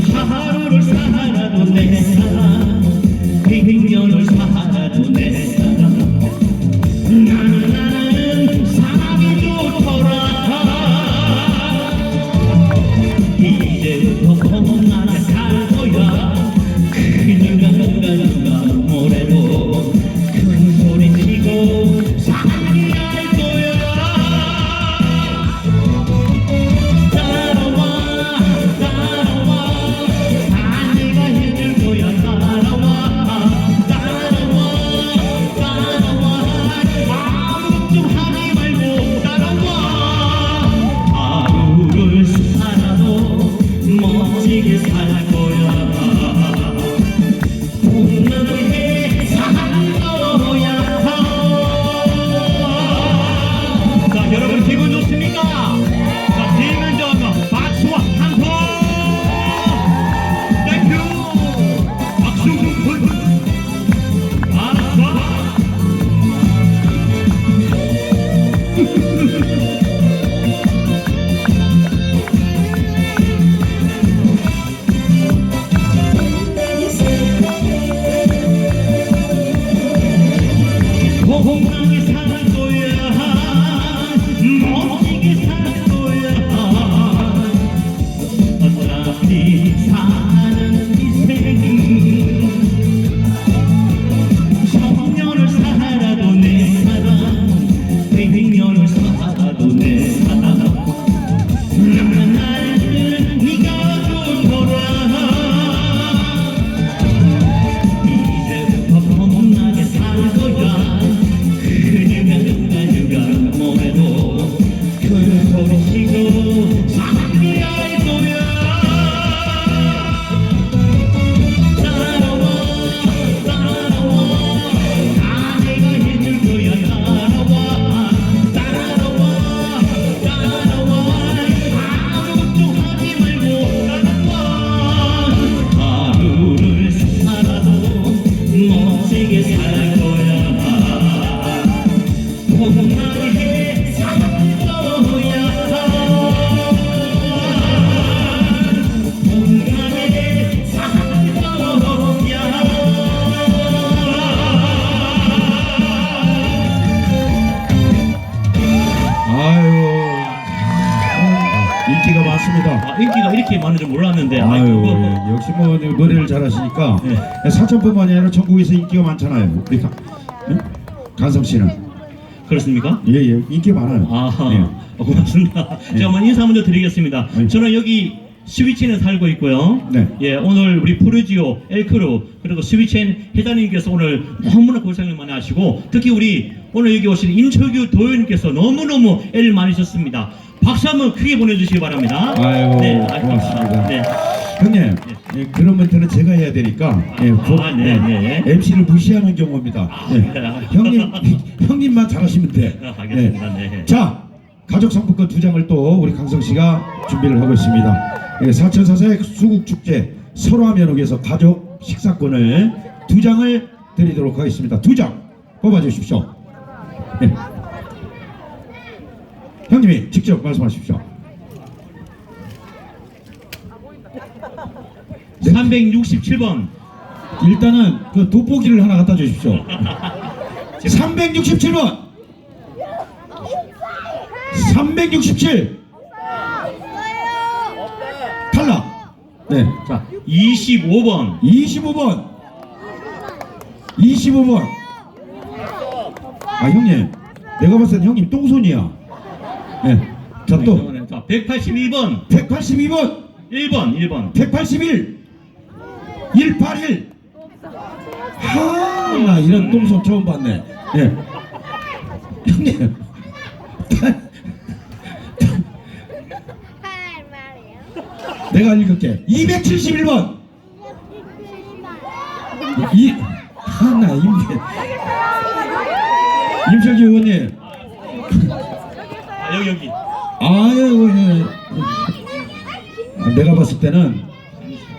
하 Ha ha ha! 인기가 이렇게 많은 줄 몰랐는데 아유 아이고. 역시 뭐 노래를 잘하시니까 네. 사천뿐만이 아니라 전국에서 인기가 많잖아요. 우리 가, 예? 간성 씨는 그렇습니까? 예예 인기 많아요. 아하 예. 어, 고맙습니다. 제가 한번 인사 먼저 드리겠습니다. 네. 저는 여기 스위첸에 살고 있고요. 네. 예, 오늘 우리 푸르지오, 엘크루 그리고 스위첸 회장님께서 오늘 너무나 고생을 많이 하시고 특히 우리 오늘 여기 오신 임철규 도의원님께서 너무너무 애를 많이 썼습니다. 박수 한번 크게 보내주시기 바랍니다. 아유, 아이고, 고맙습니다. 네. 형님 예, 그런 멘트는 제가 해야 되니까 예, 고- 아, 네, 네. MC를 무시하는 경우입니다. 예. 네. 형님 형님만 잘하시면 돼. 아, 알겠습니다. 네. 자 가족 상품권 두 장을 또 우리 강성 씨가 준비를 하고 있습니다. 예, 사천사사의 수국 축제 설화면옥에서 가족 식사권을 두 장을 드리도록 하겠습니다. 두 장 뽑아 주십시오. 예. 형님이 직접 말씀하십시오. 네. 367번 일단은 그 돋보기를 하나 갖다 주십시오. 367번 367 탈락 네. 자 25번 25번 25번 아 형님 내가 봤을 땐 형님 똥손이야 네. 자또 자 182번. 182번. 1번 1번. 181 181 하 나 이런 똥손 처음 봤네. 예. 형님. 내가 읽을게. 271번. 이 하나 임대. 임철기 의원님. 아 여기 여기. 아유, 예. 아, 내가 봤을 때는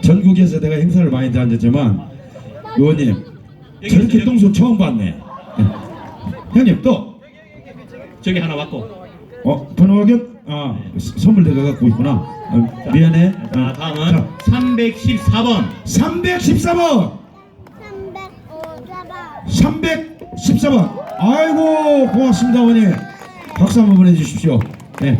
전국에서 내가 행사를 많이 다녔지만 의원님 저렇게 여기. 똥손 처음 봤네. 예. 형님 또 저기 하나 왔고. 어 번호 확인? 아 네. 선물 내가 갖고 있구나. 아, 미안해. 자 아, 다음은 자, 314번. 314번. 305번 314번. 아이고 고맙습니다 어머니. 박수 한번 보내주십시오. 네.